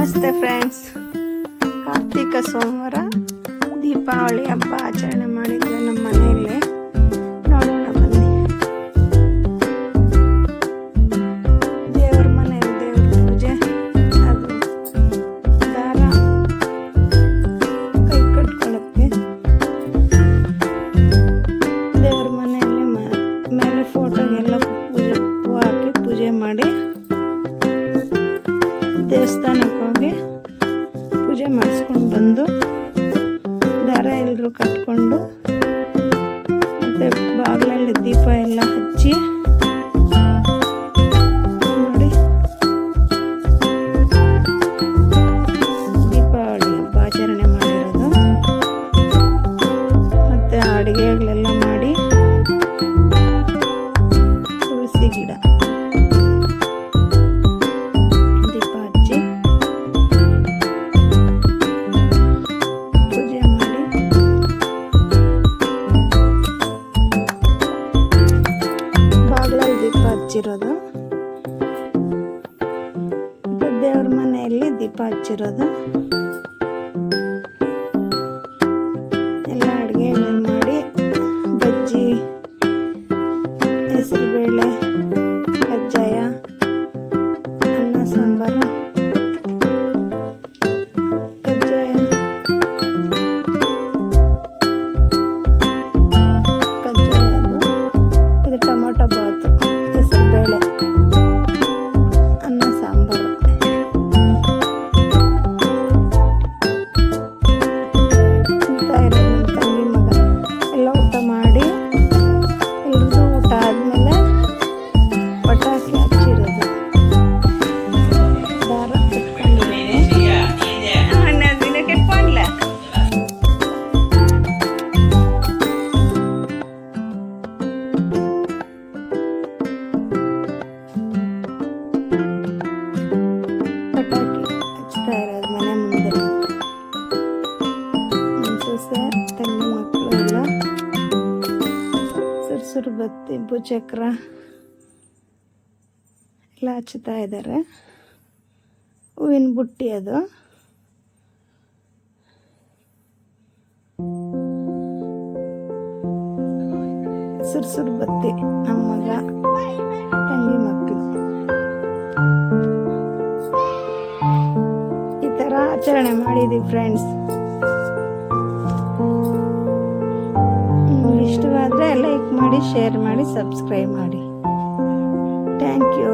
ನಮಸ್ತೆ ಫ್ರೆಂಡ್ಸ್ ಕಾರ್ತಿಕ ಸೋಮವಾರ ದೀಪಾವಳಿ ಹಬ್ಬ ಆಚರಣೆ ದೇವಸ್ಥಾನಕ್ಕೆ ಹೋಗಿ ಪೂಜೆ ಮಾಡಿಸ್ಕೊಂಡು ಬಂದು ದಾರ ಎಲ್ಲರೂ ಕಟ್ಕೊಂಡು ಮತ್ತೆ ಬಾಗಿಲಲ್ಲಿ ದೀಪ ಎಲ್ಲ ಹಚ್ಚಿ ನೋಡಿ. ದೀಪಾವಳಿ ಹಬ್ಬ ಆಚರಣೆ ಮಾಡಿರೋದು. ಮತ್ತೆ ಅಡುಗೆಗಳೆಲ್ಲ ಮಾಡಿ ಹಚ್ಚಿರೋದು. ದೇವ್ರ ಮನೆಯಲ್ಲಿ ದೀಪ ಹಚ್ಚಿರೋದು. ಪಟಾಕಿ ಹಚ್ತಾ ಮನೆ ಮುಂದೆ. ಸೊಸೆ, ತಂಗಿ ಮಕ್ಕಳು ಎಲ್ಲ ಬತ್ತಿ ಭೂಚಕ್ರ ಎಲ್ಲ ಹಚ್ಚುತ್ತಾ ಇದ್ದಾರೆ. ಹೂವಿನ ಬುಟ್ಟಿ ಅದು. ಸುರ್ಸುರು ಬತ್ತಿ, ನಮ್ಮ ಮಗ, ತಂಗಿ ಮಕ್ಕಳು ಆಚರಣೆ ಮಾಡಿದ್ದೀವಿ ಫ್ರೆಂಡ್ಸ್ ಇಷ್ಟವಾದರೆ ಲೈಕ್ ಮಾಡಿ ಶೇರ್ ಮಾಡಿ ಸಬ್ಸ್ಕ್ರೈಬ್ ಮಾಡಿ. Thank you